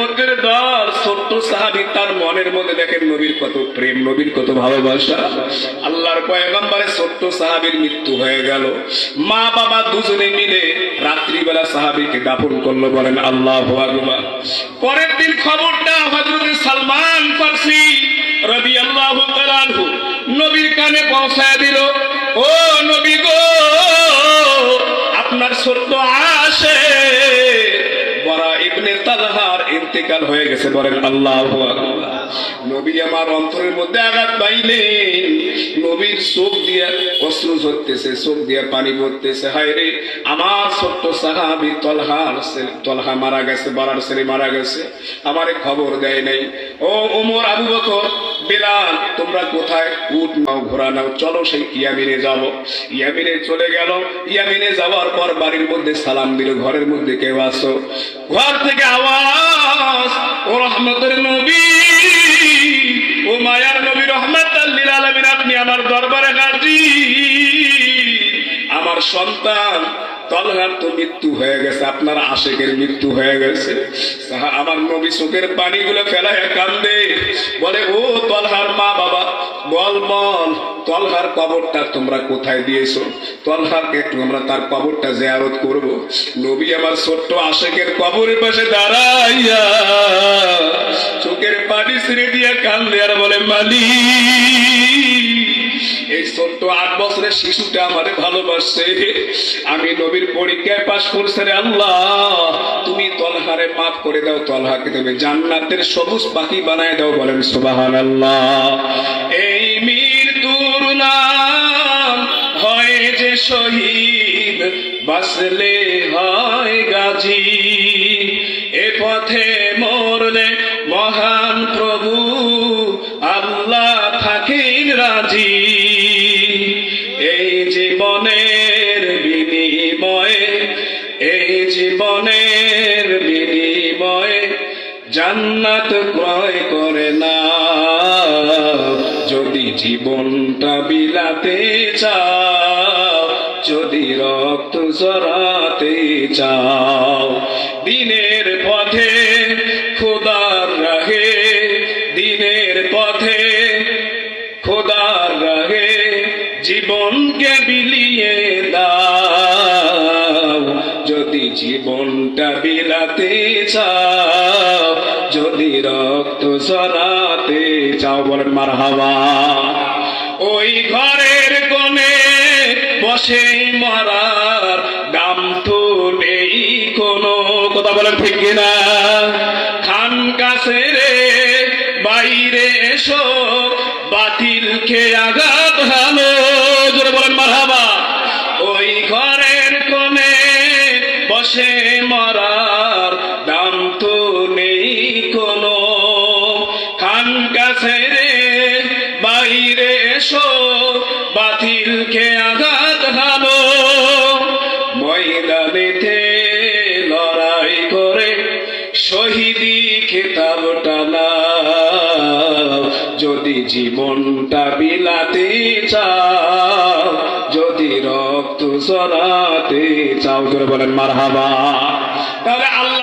উম্মতের দল ছোট্ট সাহাবি তার মনের মধ্যে দেখেন নবীর কত প্রেম, নবীর কত ভালোবাসা। আল্লাহর পয়গম্বরে ছোট্ট সাহাবীর মৃত্যু হয়ে গেল। মা বাবা দুজনে মিলে রাত্রিবেলা সাহাবীকে দাফন করল, বলেন, আল্লাহ আকবার। পরের দিন খবরটা হযরত সালমান ফারসি তাআলা আনহু নবীর কানে পৌঁছায় দিল। ও নবী গো, আপনার ছোট্ট আসে বড়া ইবনে তালহার ইন্তেকাল হয়ে গেছে বলেন আল্লাহ নবী আমার অন্তরের মধ্যে আঘাত পাইলেন নবীর চোখ দিয়ে অস্ত্র ঝরতেছে, চোখ দিয়ে পানি পড়তেছে, হায় রে, আমার ছোট্ট সাহাবি তলহার তলহা মারা গেছে, বারার ছেলে মারা গেছে, আমারে খবর দেয় নাই। ও ওমর আবু বকর বেলাল, তোমরা কোথায়? উঠ, নাও ঘোরা নাও, চলো সেই ইয়ামিনে যাব। ইয়ামিনে চলে গেল। ইয়ামিনে যাওয়ার পর বাড়ির মধ্যে সালাম দিল, ঘরের মধ্যে কেউ আসো। ঘর থেকে আওয়াজ, ও রহমতের নবী, ও মায়ার নবী রহমত আলমিন, আপনি আমার দরবারে হাজি আমার সন্তান, তলহার তো মৃত্যু হয়ে গেছে, আপনার আশেকের মৃত্যু হয়ে গেছে। আমার নবী চোখের পানিগুলো ফেলায় কান্দে। বলে, ও তলহার মা বাবা, বল বল, তলহার কবরটা তোমরা কোথায় দিয়েছ? তলহারকে একটু আমরা তার কবরটা জিয়ারত করব। নবী আমার ছোট্ট আশেকের কবরের পাশে দাঁড়াইয়া চোখের পানি ছিঁড়ে দিয়ে কান্দে আর বলে, মালিক, এই ছোট্ট আট বছরের শিশুটা আমারে ভালোবাসছে। আমি নবীর পরীক্ষায় পাশ করছে আল্লাহ। তুমি তলহারে মাফ করে দাও তলহাকে তুমি জান্নাতের সবুজ পাখি বানায় দাও বলেন সুবাহান এই মৃত্যুর নাম হয় যে শহীদ বাসলে হয় গাজী। এ পথে মরলে মহান প্রভু, আল্লাহ থাকেন রাজি। এই জীবনের বিনিময়ে, এই জীবনের বিনিময়ে জান্নাত ক্রয় করে না যদি জীবনটা বিলাতে চাও, যদি রক্ত জরাতে চাও, দিনের পথে খোদার রাহে, দিনের পথে খোদার রাহে জীবনকে বিলিয়ে দাও। যদি জীবনটা বিলাতে চাও, যদি রক্ত সরাতে চাও, বলেন মার হাওয়া ওই ঘরের কোণে বসে মরার দাম তো নেই কোনো। কথা বলেন ঠিক কিনা? খান কাছে রে, বাইরে এসো, বাতিল খেয়ে আঘাত হানো? জোরে বলেন মারহাবা। ওই ঘরের কোণে বসে মরার কোনো খান কাছে রে, বাইরে এসো বাতিল খেয়ে আঘাত হানো। ময়দানেতে লড়াই করে শহীদি খেতাবটা না যদি জীবনটা বিলাতে চাও, যদি রক্ত সরাতে চাও করে বলেন মার হাবা তাহলে আল্লাহ